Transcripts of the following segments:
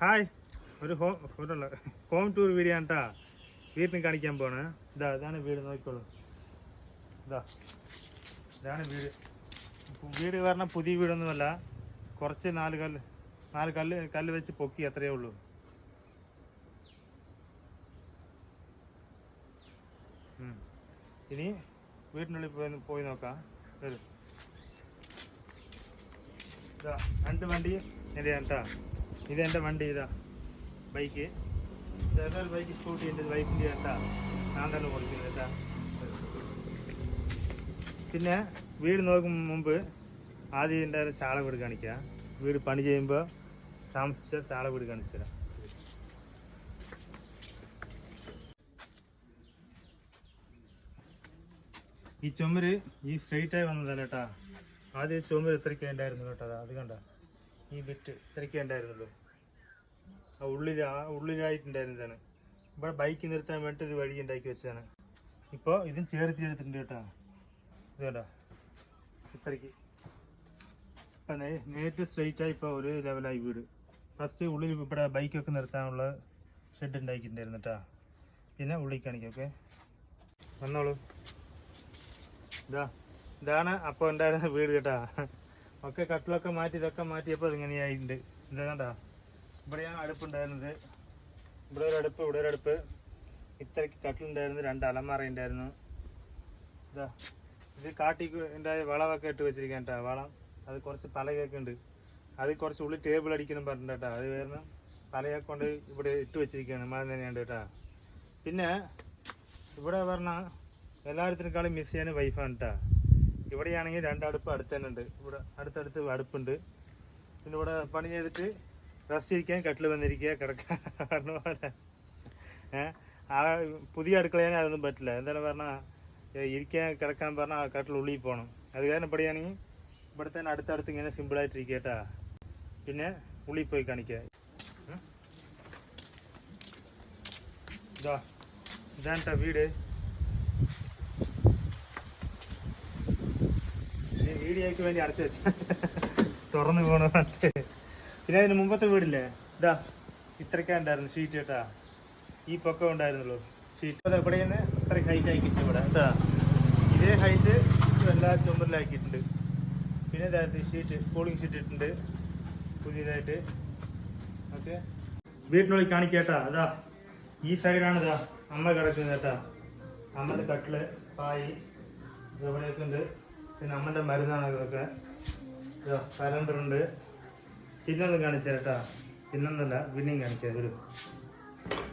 Hi. ഒരു ഹോ ഒരു ഹോം ടൂർ വീഡിയോ ആണ് വീട്ടിന് കാണിക്കാൻ പോണ്. ഇതാ ഇതാണ് വീട് നോക്കിക്കോളൂ. ഇതാ ഇതാണ് വീട്. വീട് പറഞ്ഞാൽ പുതിയ വീടൊന്നുമല്ല. കുറച്ച് നാല് കല്ല് നാല് കല്ല് കല്ല് വെച്ച് പൊക്കി അത്രയേ ഉള്ളൂ. ഇനി വീട്ടിനുള്ളിൽ പോയി പോയി നോക്കാം. വരും. രണ്ട് വണ്ടി എന്റെ കേട്ടാ ഇത് എന്റെ വണ്ടി ഇതാ. ബൈക്ക്. ഇതൊരു ബൈക്ക് സ്കൂട്ടി എന്റെ വൈഫിന്റെ കേട്ടാ. ഞാൻ തന്നെ കൊടുക്കുന്നത് കേട്ടാ. പിന്നെ വീട് നോക്കും മുമ്പ് ആദ്യം എന്റെ ചാള വീട് കാണിക്കുക വീട് പണി ചെയ്യുമ്പോൾ താമസിച്ച ചാള വീട് കാണിച്ചു തരാം. ഈ ചുമര് ഈ സ്ട്രെയിറ്റായി ആയി വന്നതല്ല കേട്ടാ ആദ്യം ചുമര് ഇത്രയ്ക്ക് ഉണ്ടായിരുന്നു കേട്ടോ അത് കണ്ട. ഈ ബിറ്റ് ഇത്രയ്ക്ക് ഉണ്ടായിരുന്നുള്ളൂ. ആ ഉള്ളിൽ ആ ഉള്ളിലായിട്ടുണ്ടായിരുന്നതാണ്. ഇവിടെ ബൈക്ക് നിർത്താൻ വേണ്ടി ഒരു വഴി ഉണ്ടാക്കി വെച്ചതാണ്. ഇപ്പോൾ ഇതും ചേർത്തി എടുത്തിട്ടുണ്ട് കേട്ടോ. ഇത് കണ്ടോ? ഇത്രയ്ക്ക്. ഇപ്പം നേരിട്ട് സ്ട്രെയിറ്റ് ആയി ഇപ്പോൾ ഒരു ലെവലായി വീട് ഫസ്റ്റ് ഉള്ളിൽ ഇവിടെ ബൈക്കൊക്കെ നിർത്താനുള്ള ഷെഡ് ഉണ്ടാക്കിയിട്ടുണ്ടായിരുന്നു കേട്ടോ. പിന്നെ ഉള്ളിൽ കാണിക്കാം ഓക്കെ വന്നോളൂ. ഇതാ ഇതാണ് അപ്പോൾ ഉണ്ടായിരുന്ന വീട് കേട്ടാ. ഒക്കെ കട്ടിലൊക്കെ മാറ്റി ഇതൊക്കെ മാറ്റിയപ്പോൾ ഇതിങ്ങനെയായിട്ടുണ്ട് എന്താണ്ടാ കണ്ടാ? ഇവിടെയാണ് അടുപ്പുണ്ടായിരുന്നത്. ഇവിടെ ഒരു അടുപ്പ് ഇവിടെ ഒരു അടുപ്പ്. ഇത്രയ്ക്ക് കട്ടിലുണ്ടായിരുന്നു രണ്ട് അലമാറ ഉണ്ടായിരുന്നു ഇതാ ഇത് കാട്ടി ഉണ്ടായ വളമൊക്കെ ഇട്ട് വെച്ചിരിക്കാൻ കേട്ടോ വളം. അത് കുറച്ച് പലകയൊക്കെ ഉണ്ട് അത് കുറച്ച് ഉള്ളിൽ ടേബിൾ അടിക്കണം പറഞ്ഞിട്ട് അത് കാരണം പലയൊക്കെ കൊണ്ട് ഇവിടെ ഇട്ട് വെച്ചിരിക്കുകയാണ് മഴ തന്നെയുണ്ട് കേട്ടാ. പിന്നെ ഇവിടെ പറഞ്ഞാൽ എല്ലായിടത്തിനേക്കാളും മിസ് ചെയ്യാൻ വൈഫാണ് കേട്ടാ. ഇവിടെയാണെങ്കിൽ രണ്ടടുപ്പ് അടുത്ത് തന്നെ ഉണ്ട് ഇവിടെ അടുത്തടുത്ത് അടുപ്പുണ്ട് പിന്നെ ഇവിടെ പണി ചെയ്തിട്ട് റെസ്റ്റ് ഇരിക്കാൻ കട്ടിൽ വന്നിരിക്കുക കിടക്കാൻ പറഞ്ഞ പോലെ ഏഹ് ആ പുതിയ അടുക്കളയാണെങ്കിൽ അതൊന്നും പറ്റില്ല എന്താണ് പറഞ്ഞാൽ ഇരിക്കാൻ കിടക്കാൻ പറഞ്ഞാൽ ആ കട്ടിൽ ഉള്ളിൽ പോകണം അത് കാരണം ഇവിടെയാണെങ്കിൽ ഇവിടെ തന്നെ അടുത്തടുത്ത് ഇങ്ങനെ സിമ്പിളായിട്ടിരിക്കുക കേട്ടാ പിന്നെ ഉള്ളിൽ പോയി കാണിക്കുക ഉം. ഇതാ ഇതാണ് ട്ടാ വീട് ഈ വീഡിയോയ്ക്ക് വേണ്ടി അടച്ചു വെച്ച. തുറന്നു പോണു പിന്നെ അതിന് മുമ്പത്തെ വീടില്ലേ? ഇതാ ഇത്രയ്ക്കാ ഉണ്ടായിരുന്നു ഷീറ്റ് കേട്ടാ. ഈ പൊക്കം ഉണ്ടായിരുന്നുള്ളൂ. ഷീറ്റ് ഇവിടെ നിന്ന്? ഇത്ര ഹൈറ്റ് ആക്കിയിട്ടുണ്ട് ഇവിടെ. കേട്ടാ ഇതേ ഹൈറ്റ് എല്ലാ ചുമരിലാക്കിയിട്ടുണ്ട്. പിന്നെ ഇതായിരുന്നു ഷീറ്റ് കൂളിംഗ് ഷീറ്റ് ഇട്ടിട്ടുണ്ട്. പുതിയതായിട്ട്. ഓക്കെ. വീട്ടിനുള്ളിൽ കാണിക്കേട്ടാ. അതാ ഈ സൈഡാണ് ഇതാ അമ്മ കിടക്കുന്നത് കേട്ടാ. കട്ടിൽ പായി. ഇവിടെയൊക്കെ ഉണ്ട് പിന്നെ അമ്മന്റെ മരുന്നാണ് ഇതൊക്കെ. ഇതോ കലണ്ടർ ഉണ്ട് പിന്നൊന്നും കാണിച്ചു കേട്ടാ പിന്നൊന്നല്ല പിന്നെയും കാണിക്കാം വരും.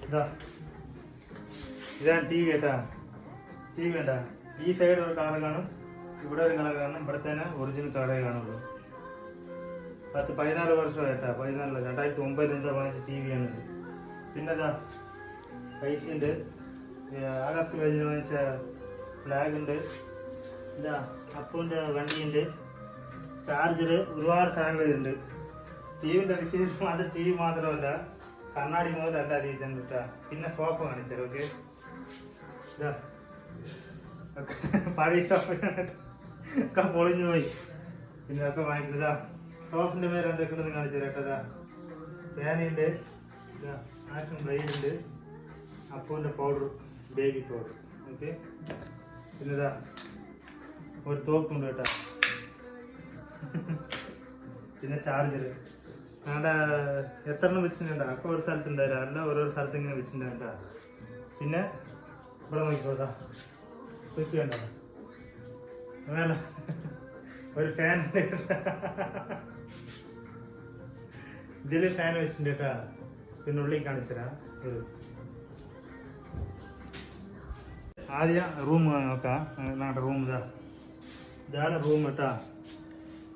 ഇതാ ഇതാണ് ടി വി കേട്ടാ ടി വി വേണ്ട ഈ സൈഡ് ഒരു കാറ് കാണും. ഇവിടെ ഒരു കളർ കാണും. ഇവിടെ തന്നെ ഒറിജിനൽ കാറേ കാണുള്ളൂ. പത്ത് പതിനാല് വർഷം കേട്ടാ പതിനാല് രണ്ടായിരത്തി ഒമ്പതിൽ എന്താ വാങ്ങിച്ച ടി വി ആണിത്. പിന്നെ ഇതാ പൈസ ഉണ്ട്. ആകാശ് വേദിന് വാങ്ങിച്ച ഫ്ലാഗ് ഉണ്ട്. ഇതാ. അപ്പൂന്റെ വണ്ടിയുണ്ട്. ചാർജർ ഒരുപാട് സാധനങ്ങളുണ്ട് ടി വിന്റെ റിസീവർ മാത്രം ടി വി മാത്രമല്ല കണ്ണാടി മുതൽ അല്ല രീതിയിലും കിട്ടാ പിന്നെ സോഫ കാണിച്ചത് ഓക്കെ. പഴയ സോഫ പൊളിഞ്ഞു പോയി. പിന്നെ ഒക്കെ വാങ്ങിക്കുന്നതാ സോഫിന്റെ മേലെ എന്തൊക്കെ ഉണ്ടെന്ന് കാണിച്ചു കേട്ടതാ തേനയുണ്ട്. ആക്ഷൻ ബ്ലേഡ് ഉണ്ട് അപ്പൂന്റെ പൗഡർ ബേബി പൗഡർ ഓക്കെ പിന്നെ ഇതാ. ഒരു തോക്കുണ്ട് കേട്ടോ. പിന്നെ ചാർജർ ഞങ്ങളുടെ എത്ര എണ്ണം വെച്ചിട്ടുണ്ട്? അപ്പോൾ ഒരു സ്ഥലത്തുണ്ടായില്ല അല്ല ഓരോ സ്ഥലത്ത് ഇങ്ങനെ വെച്ചിട്ടുണ്ട് പിന്നെ ഇവിടെ നോക്കിക്കോട്ടാ സ്വിച്ച് വേണ്ട വേണ്ട ഒരു ഫാൻ ഇതിൽ ഫാൻ വെച്ചിട്ടുണ്ട് കേട്ടാ. പിന്നെ ഉള്ളിൽ കാണിച്ചരാ ഒരു ആദ്യം റൂം നോക്കാം. ഞങ്ങളുടെ റൂം ഇതാ. ഇതാണ് റൂം കേട്ടാ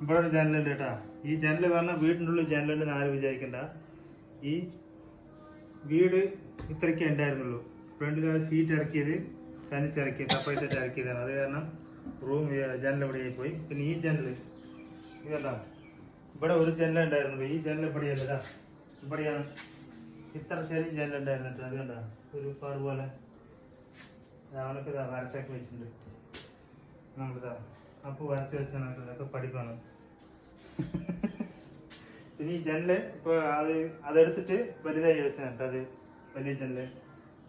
ഇവിടെ ഒരു ജനലുണ്ട് കേട്ടാ ഈ ജനൽ പറഞ്ഞാൽ വീടിന്റെ ഉള്ളിൽ ജനലുണ്ടെന്ന് ആരും വിചാരിക്കണ്ട. ഈ വീട് ഇത്രയ്ക്ക് ഉണ്ടായിരുന്നുള്ളൂ. ഫ്രണ്ടിൽ ആ ഷീറ്റ് ഇറക്കിയത് തനിച്ചിറക്കി സെപ്പറേറ്റായിട്ട് ഇറക്കിയതാണ്. അത് കാരണം റൂം ജനൽ ഇവിടെയായി പോയി പിന്നെ ഈ ജനൽ ഇതല്ല ഇവിടെ ഒരു ജനൽ ഉണ്ടായിരുന്നുള്ളൂ ഈ ജനൽ ഇവിടെയല്ല ഇവിടെയാണ് ഇത്ര ചെറിയ ജനൽ ഉണ്ടായിരുന്നു കേട്ടോ അത് ഒരു പാട് പോലെ. അവനൊക്കെ വരച്ചൊക്കെ വെച്ചിട്ടുണ്ട്. നമ്മളിതാ. അപ്പോൾ വരച്ച് വെച്ചാണ് ഇതൊക്കെ പഠിപ്പാണ് ഇനി ജനൽ ഇപ്പൊ അത് അതെടുത്തിട്ട് വലുതായി കേട്ടോ അത് വലിയ ജനൽ.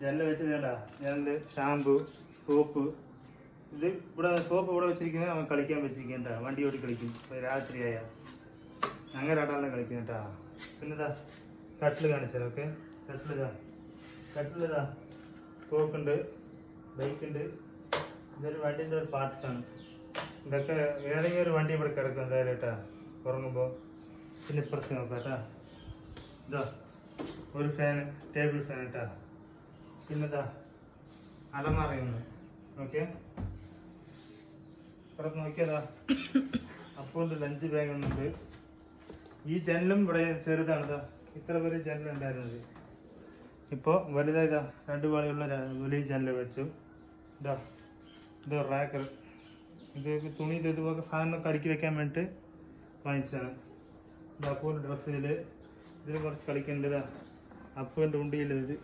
ജനൽ വെച്ച് വേണ്ട ജനൽ ഷാമ്പു സോപ്പ്. ഇത് ഇവിടെ സോപ്പ് ഇവിടെ വെച്ചിരിക്കുന്നത് അവൻ കളിക്കാൻ വെച്ചിരിക്കേണ്ട വണ്ടി ഓടി കളിക്കും. രാത്രിയായ അങ്ങനെ ആട്ടാണ് കളിക്കും കേട്ടാ. പിന്നെതാ കട്ടിൽ കാണിച്ചാൽ ഓക്കെ. കട്ടിലിതാ കട്ടിലിതാ സോപ്പുണ്ട് ബൈക്കുണ്ട്. ഇതൊരു വണ്ടിന്റെ ഒരു പാർട്സാണ്. ഇതൊക്കെ ഏതെങ്കിലും ഒരു വണ്ടി ഇവിടെ കിടക്കും എന്തായാലും കേട്ടാ. ഉറങ്ങുമ്പോൾ പിന്നെ ഇപ്പുറത്ത് നോക്കാം കേട്ടാ. ഇതാ ഒരു ഫാൻ ടേബിൾ ഫാൻ കേട്ടാ. പിന്നെതാ അലമാറയുന്നു ഓക്കെ ഇപ്പുറത്ത് നോക്കിയതാ. അപ്പോൾ ലഞ്ച് ബാഗ് ഒന്നുണ്ട് ഈ ജനലും ഇവിടെ ചെറുതാണ് ഇതാ ഇത്ര വലിയ ജനൽ ഉണ്ടായിരുന്നത്. ഇപ്പോൾ വലുതായതാ. രണ്ട് പാളിയുള്ള വലിയ ജനൽ വെച്ചു. ഇതാ ഇതോ റാക്കർ ഇത് തുണി ഇത് ഇതുപോലെ സാധനമൊക്കെ അടുക്കി വെക്കാൻ വേണ്ടിയിട്ട് വാങ്ങിച്ചതാണ്. അപ്പോൾ ഡ്രസ്സ് ഇതിൽ ഇതിൽ കുറച്ച് കളിക്കേണ്ടതാ അപ്പുവിന്റെ ഉണ്ടിയിൽ ഇത്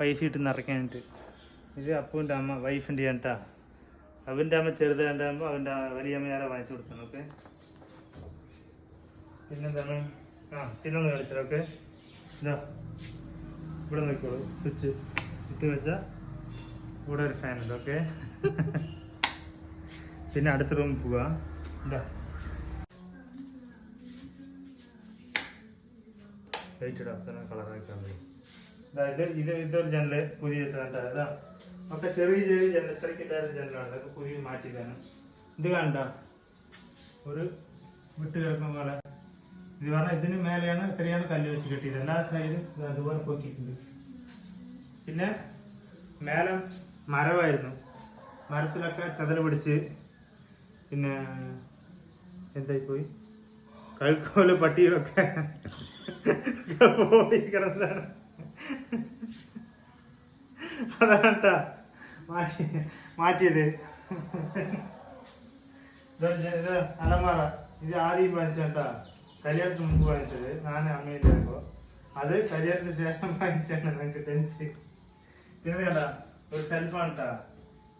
പൈസ ഇട്ട് നിറയ്ക്കാനായിട്ട്. ഇത് അപ്പുവിന്റെ അമ്മ വൈഫിന്റെ കേട്ടാ അവന്റെ അമ്മ ചെറുതാകുമ്പോൾ അവന്റെ വലിയ അമ്മയാരെ വാങ്ങിച്ചു കൊടുത്താണ് ഓക്കെ. പിന്നെന്താണ്? ആ പിന്നൊന്ന് കളിച്ചത് ഓക്കെ. ഇതാ. ഇവിടെ നോക്കിക്കോളൂ. സ്വിച്ച് ഇട്ട് വെച്ചാൽ ഇവിടെ ഒരു ഫാനുണ്ട് ഓക്കെ. പിന്നെ അടുത്ത റൂമിൽ പോവുക ഇതാ. ലൈറ്റ് ഇടാം തന്നെ കളറാക്കാൻ മതി അതായത് ഇത് ഇതൊരു ജനൽ പുതിയ ഇട്ടാ ഒക്കെ ചെറിയ ചെറിയ ജനൽ ഇത്രയ്ക്ക് ജനലാണ് അതൊക്കെ പുതിയ മാറ്റിയതാണ് ഇത് കണ്ട? ഒരു വിട്ട് കിടക്കുന്ന പോലെ. ഇത് പറഞ്ഞാൽ ഇതിന് മേലെയാണ് ഇത്രയാണ് കല്ല് വെച്ച് കെട്ടിയത്. എല്ലാ സൈഡും ഇത് അതുപോലെ പൊക്കിയിട്ടുണ്ട്. പിന്നെ മേലെ മരമായിരുന്നു. മരത്തിലൊക്കെ ചതൽ പിടിച്ച് പിന്നെ എന്തായി പോയി കഴുക്കോൽ പട്ടിയിലൊക്കെ പോയി കിടന്നാണ് അതാണ് ട്ടാ മാറ്റി മാറ്റിയത്. ഇത് അലമാറ. ഇത് ആദ്യം വാങ്ങിച്ചാട്ടാ കല്യാണത്തിന് മുമ്പ് വാങ്ങിച്ചത്. ഞാൻ അമ്മയില്ലായപ്പോ അത് കല്യാണത്തിന് ശേഷം വാങ്ങിച്ചാണ് നിങ്ങൾക്ക് ടെൻഷൻ പിന്നെ ഒരു സെൽഫാണ് കേട്ടാ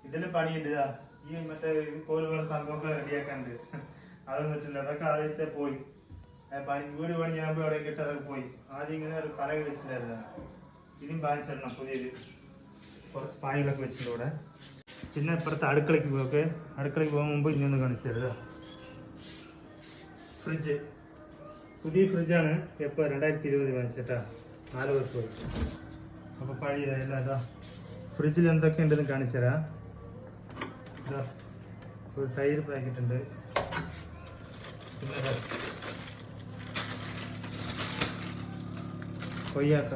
ഇതിന് പണിയുണ്ട് ഇതാ. ഈ മറ്റേ കോൽ പോലെ സംഭവമൊക്കെ റെഡിയാക്കാണ്ട് അതൊന്നും പറ്റില്ല അതൊക്കെ ആദ്യത്തെ പോയി. പണി വീട് പണിയാകുമ്പോൾ അവിടെ കിട്ടി പോയി. ആദ്യം ഇങ്ങനെ ഒരു പല വെച്ചിട്ടുണ്ടായിരുന്നു ഇനിയും വാങ്ങിച്ചിടണം പുതിയത്. കുറച്ച് പാനികളൊക്കെ വെച്ചിട്ടുണ്ട് ഇവിടെ. പിന്നെ ഇപ്പുറത്ത് അടുക്കളയ്ക്ക് പോയൊക്കെ. അടുക്കളയ്ക്ക് പോകാൻ മുമ്പ് ഇനിയൊന്ന് കാണിച്ചത് ഫ്രിഡ്ജ്. പുതിയ ഫ്രിഡ്ജാണ് എപ്പോൾ രണ്ടായിരത്തി ഇരുപത് വാങ്ങിച്ചിട്ടാ. നാല് പോയി. അപ്പോൾ പഴയ എല്ലാം ഇതാ. ഫ്രിഡ്ജിൽ എന്തൊക്കെ ഉണ്ടെന്ന് കാണിച്ചുതരാം. ഒരു തൈര് പാക്കറ്റ് ഉണ്ട് പിന്നെ കൊയ്യാക്ക.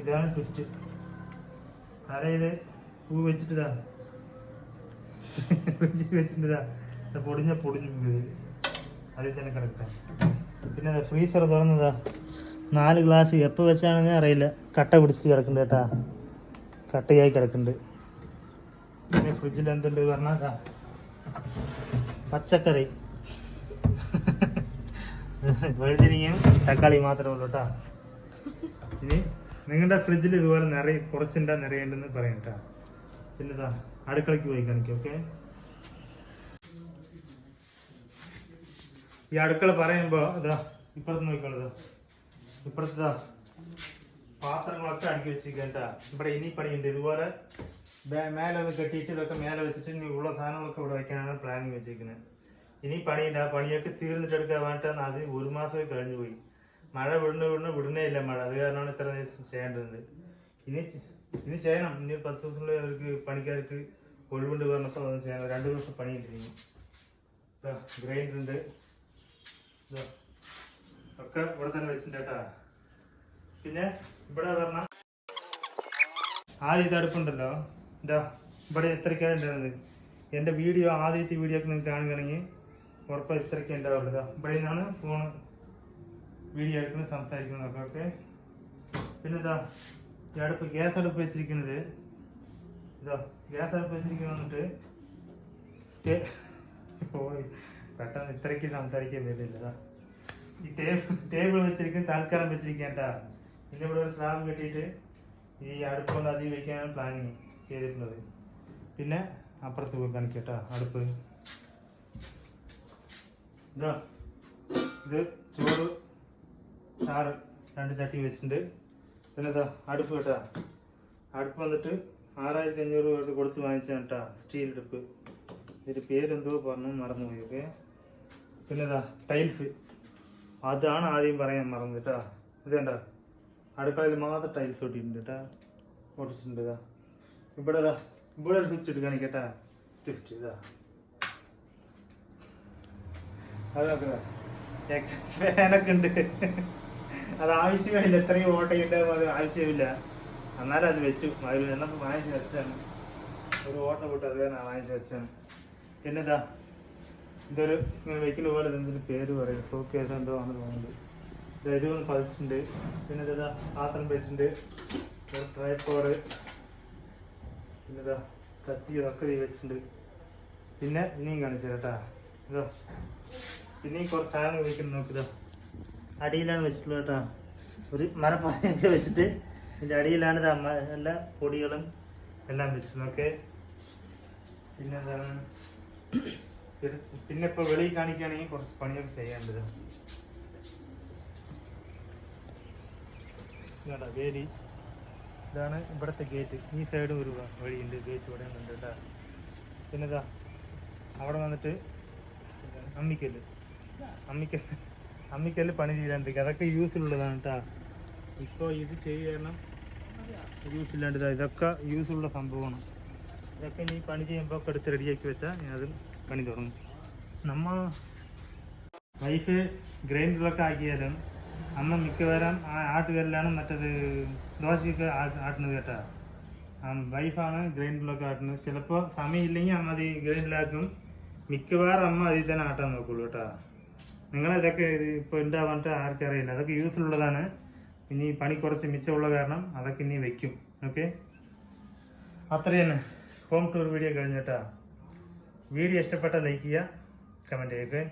ഇതാണ് ട്വിസ്റ്റ് അരയിൽ പൂ വെച്ചിട്ടിതാ വെച്ചിട്ടാ വെച്ചിട്ടിതാ പൊടിഞ്ഞ പൊടിഞ്ഞു അതിൽ തന്നെ കിടക്കാം പിന്നെ ഫ്രീസർ തുറന്നതാ നാല് ഗ്ലാസ് എപ്പോൾ വെച്ചാണെന്ന് അറിയില്ല. കട്ട പിടിച്ച് കിടക്കുന്നുണ്ട് കേട്ടാ കട്ടയായി കിടക്കുന്നുണ്ട്. പിന്നെ ഫ്രിഡ്ജിൽ എന്തുണ്ട് പറഞ്ഞാൽ പച്ചക്കറി. വഴുതിരിങ്ങയും തക്കാളി മാത്രമേ ഉള്ളൂ കേട്ടോ. ഇനി നിങ്ങളുടെ ഫ്രിഡ്ജിൽ ഇതുപോലെ നിറയെ കുറച്ചുണ്ടാ നിറയുണ്ടെന്ന് പറയാം കേട്ടോ. പിന്നെ അടുക്കളയ്ക്ക് പോയി കാണിക്കും ഓക്കെ ഈ അടുക്കള പറയുമ്പോൾ ഇതാ ഇപ്പുറത്ത് നോക്കിക്കോളൂ ഇപ്പുറത്ത് പാത്രങ്ങളൊക്കെ അടുക്കി വെച്ചിരിക്കട്ടാ ഇവിടെ ഇനി പണിയുണ്ട് ഇതുപോലെ മേലെ ഒന്ന് കെട്ടിയിട്ട് ഇതൊക്കെ മേലെ വെച്ചിട്ട് ഇനി ഉള്ള സാധനങ്ങളൊക്കെ ഇവിടെ വെക്കാനാണ് പ്ലാനിങ് വെച്ചിരിക്കുന്നത്. ഇനി പണിയില്ല പണിയൊക്കെ തീർന്നിട്ട് എടുക്കാൻ വേണ്ടിട്ടാണ് അത് ഒരു മാസമേ കഴിഞ്ഞു പോയി. മഴ വിടുന്ന വിടുന്ന വിടുന്നേ ഇല്ല മഴ. അത് കാരണമാണ് ഇത്ര ചെയ്യേണ്ടത്. ഇനി ഇനി ചെയ്യണം. ഇനി പത്ത് ദിവസത്തിനുള്ളിൽ അവർക്ക് പണിക്കാർക്ക് ഒഴിവുണ്ട് പറഞ്ഞപ്പോൾ അത് ചെയ്യണം. രണ്ട് ദിവസം പണിയുണ്ട് ഇനി. ഗ്രൈൻഡർ ഉണ്ട്. ഒക്കെ ഇവിടെ തന്നെ വെച്ചിട്ടുണ്ട് കേട്ടാ. പിന്നെ ഇവിടെ പറഞ്ഞ ആദ്യ തടുപ്പുണ്ടല്ലോ ഇതാ ഇവിടെ ഇത്രയ്ക്കാണ് ഉണ്ടായിരുന്നത് എന്റെ വീഡിയോ ആദ്യത്തെ വീഡിയോ ഒക്കെ നിങ്ങൾക്ക് കാണുകയാണെങ്കിൽ ഉറപ്പ് ഇത്രയ്ക്ക് ഉണ്ടാവുള്ളൂ. ഇതാ ഇവിടെ നിന്നാണ് ഫോൺ വീഡിയോ എടുക്കുന്നത് സംസാരിക്കുന്നതൊക്കെ ഓക്കെ പിന്നെ ഇതാ ഈ അടുപ്പ് ഗ്യാസ് അടുപ്പ് വെച്ചിരിക്കുന്നത്. ഇതാ ഗ്യാസ് അടുപ്പ് വെച്ചിരിക്കുന്നത് വന്നിട്ട് പോയി പെട്ടെന്ന് ഇത്രയ്ക്ക് സംസാരിക്കാൻ പറ്റില്ല ഈ ടേബിൾ ടേബിൾ വെച്ചിരിക്കുന്നത് തൽക്കാലം വെച്ചിരിക്കേണ്ട പിന്നെ ഇവിടെ ഒരു സ്ലാബ് കെട്ടിയിട്ട് ഈ അടുപ്പ് കൊണ്ട് അതിൽ വെക്കാനാണ് പ്ലാനിങ് ചെയ്തിട്ടുള്ളത്. പിന്നെ അപ്പുറത്ത് പോയി കേട്ടോ അടുപ്പ്. ഇതാ ഇത് ചോറ് ചാറ് രണ്ട് ചട്ടി വെച്ചിട്ടുണ്ട്. പിന്നെ ഇതാ അടുപ്പ് കേട്ടോ. അടുപ്പ് വന്നിട്ട് ആറായിരത്തി അഞ്ഞൂറ് രൂപ കൊടുത്ത് വാങ്ങിച്ചതാണ് കേട്ടോ സ്റ്റീൽ അടുപ്പ്. ഇതിന്റെ പേരെന്തോ പറഞ്ഞു മറന്നുപോയി ഓക്കെ? പിന്നെ ഇതാ ടൈൽസ് അതാണ് ആദ്യം പറയാൻ മറന്നു കേട്ടോ. ഇത് അടുക്കളയിൽ മാത്രം ടൈൽസ് ഒട്ടിയിട്ടുണ്ട് കേട്ടാ ഒട്ടിച്ചിട്ടുണ്ട് ഇവിടെ ഇവിടെ സ്വിച്ച് എടുക്കാൻ കേട്ടാ ട്വിസ്റ്റ് ഇതാ അതൊക്കെ ഫാനൊക്കെ ഉണ്ട്. അത് ആവശ്യമില്ല. എത്രയും ഓട്ടയുണ്ട് അത് ആവശ്യമില്ല. എന്നാലും അത് വെച്ചു. അതിൽ എന്നൊക്കെ വാങ്ങിച്ച് വെച്ചാണ് ഒരു ഓട്ടം വിട്ട് അത് തന്നെ വാങ്ങിച്ച് വെച്ചാണ് പിന്നെന്താ ഇതാ ഇതൊരു വെക്കുന്ന പോലെ ഇതിന്റെ പേര് പറയും. സോക്ക് കേസ് എന്തോ ആണെന്ന് തോന്നുന്നത് ഇത് ഇതൊന്ന് പതിച്ചിട്ടുണ്ട് പിന്നെ ഇതാ പാത്രം വെച്ചിട്ടുണ്ട് ട്രൈപ്പോഡ് പിന്നെ ഇതാ കത്തി ഒക്കെ വെച്ചിട്ടുണ്ട്. പിന്നെ ഇനിയും കാണിച്ചു കേട്ടാ ഇതോ പിന്നെയും കുറച്ച് സാധനം ഉപയോഗിക്കുന്നത് നോക്കിതാ അടിയിലാണ് വെച്ചിട്ടുള്ളത് കേട്ടാ ഒരു മരപ്പായൊക്കെ വെച്ചിട്ട് ഇതിന്റെ അടിയിലാണ് ഇത് എല്ലാ പൊടികളും എല്ലാം വെച്ചു ഓക്കെ? പിന്നെ എന്താണ്? പിന്നെ- ഇപ്പോൾ വെളിയിൽ കാണിക്കുകയാണെങ്കിൽ കുറച്ച് പണിയൊക്കെ ചെയ്യാനുണ്ട് ഇതാ വേലി. ഇതാണ് ഇവിടുത്തെ ഗേറ്റ് ഈ സൈഡ് ഒരു വഴിയുണ്ട്. ഗേറ്റ് ഇവിടെ ഉണ്ട് കേട്ടോ. പിന്നെ ഇതാ അവിടെ വന്നിട്ട് അമ്മിക്കല്ല്. അമ്മിക്കല്ല് അമ്മിക്കല്ല് പണി തീരാണ്ടിരിക്കുക അതൊക്കെ യൂസിലുള്ളതാണ് കേട്ടോ. ഇപ്പോൾ ഇത് ചെയ്യണം. യൂസ് ഇല്ലാണ്ട് ഇതാ ഇതൊക്കെ യൂസുള്ള സംഭവമാണ്. ഇതൊക്കെ നീ പണി ചെയ്യുമ്പോൾ ഒക്കെ എടുത്ത് റെഡിയാക്കി വെച്ചാൽ ഞാൻ അത് പണി തുടങ്ങും. നമ്മ വൈഫ് ഗ്രൈൻഡറിലൊക്കെ ആക്കിയാലും അമ്മ മിക്കവാറും ആട്ടുകല്ലാണ് മറ്റത് ദോശയ്ക്ക് ആട്ടുന്നത് കേട്ടാ. വൈഫാണ് ഗ്രൈൻഡിലൊക്കെ ആട്ടുന്നത്. ചിലപ്പോൾ സമയമില്ലെങ്കിൽ അമ്മ അത് ഗ്രൈൻഡിലാക്കും. മിക്കവാറും അമ്മ അതിൽ തന്നെ ആട്ടാൻ നോക്കുള്ളൂ കേട്ടാ. നിങ്ങളിതൊക്കെ ഇത് ഇപ്പോൾ ഉണ്ടാവാനിട്ട് ആർക്കും അറിയില്ല. അതൊക്കെ യൂസിലുള്ളതാണ് ഇനി പണി കുറച്ച് മിച്ചമുള്ള കാരണം അതൊക്കെ ഇനി വെക്കും. ഓക്കെ അത്ര തന്നെ ഹോം ടൂർ വീഡിയോ കഴിഞ്ഞിട്ടാ വീഡിയോ ഇഷ്ടപ്പെട്ട ലൈക്ക് ചെയ്യുക കമന്റ് ചെയ്യുക